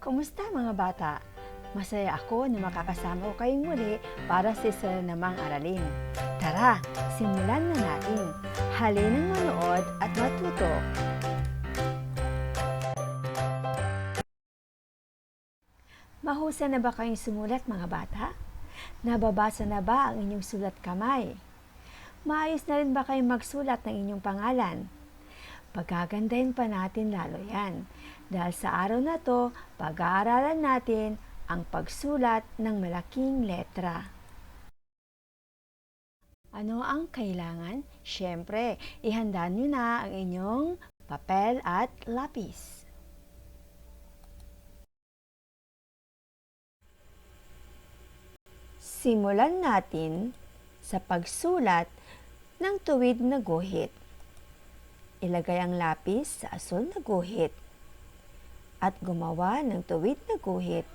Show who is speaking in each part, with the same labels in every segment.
Speaker 1: Kumusta mga bata? Masaya ako na makakasama ko kayong muli para sa isa na namang aralin. Tara, simulan na natin. Halinang manood at matuto. Mahusay na ba kayong sumulat mga bata? Nababasa na ba ang inyong sulat kamay? Maayos na rin ba kayong magsulat ng inyong pangalan? Pagagandahin pa natin lalo yan. Dahil sa araw na to, pag-aaralan natin ang pagsulat ng malaking letra. Ano ang kailangan? Siyempre, ihanda nyo na ang inyong papel at lapis. Simulan natin sa pagsulat ng tuwid na guhit. Ilagay ang lapis sa asul na guhit at gumawa ng tuwid na guhit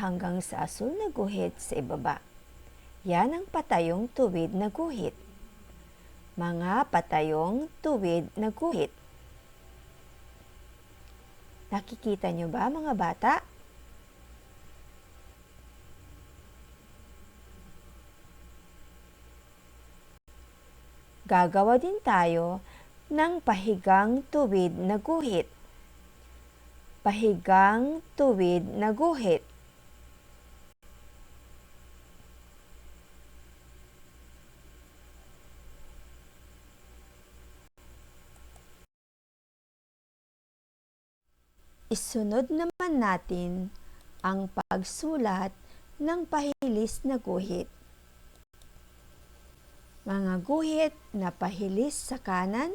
Speaker 1: hanggang sa asul na guhit sa ibaba. Yan ang patayong tuwid na guhit. Mga patayong tuwid na guhit. Nakikita nyo ba mga bata? Gagawa din tayo ng pahigang tuwid na guhit. Pahigang tuwid na guhit. Isunod naman natin ang pagsulat ng pahilis na guhit. Mga guhit na pahilis sa kanan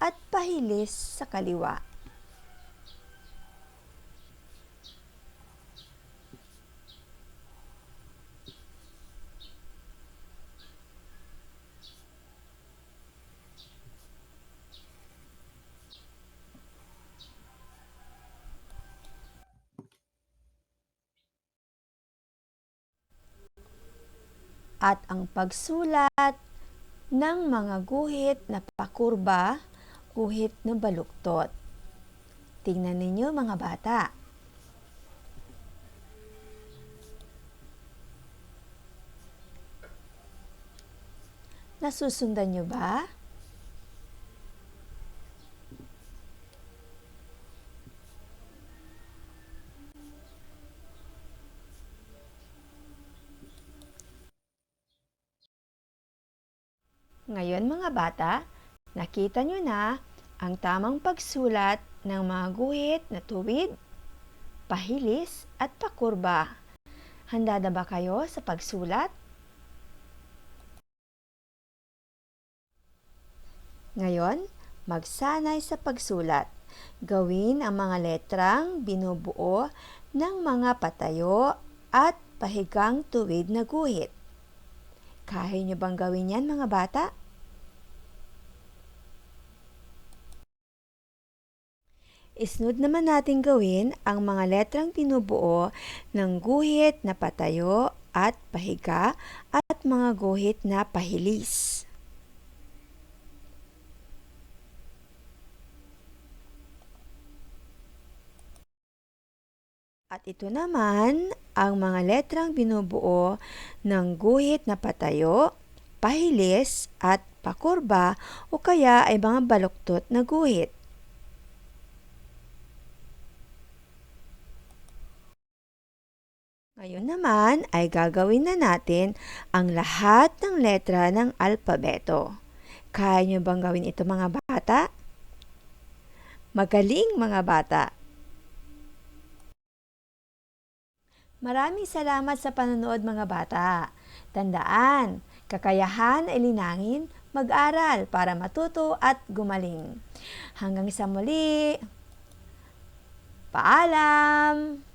Speaker 1: at pahilis sa kaliwa. at ang pagsulat ng mga guhit na pakurba, guhit na baluktot. Tingnan ninyo mga bata. Nasusundan nyo ba? Ngayon mga bata, nakita nyo na ang tamang pagsulat ng mga guhit na tuwid, pahilis at pakurba. Handa na ba kayo sa pagsulat? Ngayon, magsanay sa pagsulat. Gawin ang mga letrang binubuo ng mga patayo at pahigang tuwid na guhit. Kaya niyo bang gawin yan mga bata? Isnod naman natin gawin ang mga letrang binubuo ng guhit na patayo at pahiga at mga guhit na pahilis. At ito naman ang mga letrang binubuo ng guhit na patayo, pahilis at pakurba o kaya ay mga baluktot na guhit. Ngayon naman ay gagawin na natin ang lahat ng letra ng alpabeto. Kaya nyo bang gawin ito mga bata? Magaling mga bata! Maraming salamat sa panonood mga bata. Tandaan, kakayahan ay linangin, mag-aral para matuto at gumaling. Hanggang sa muli, paalam!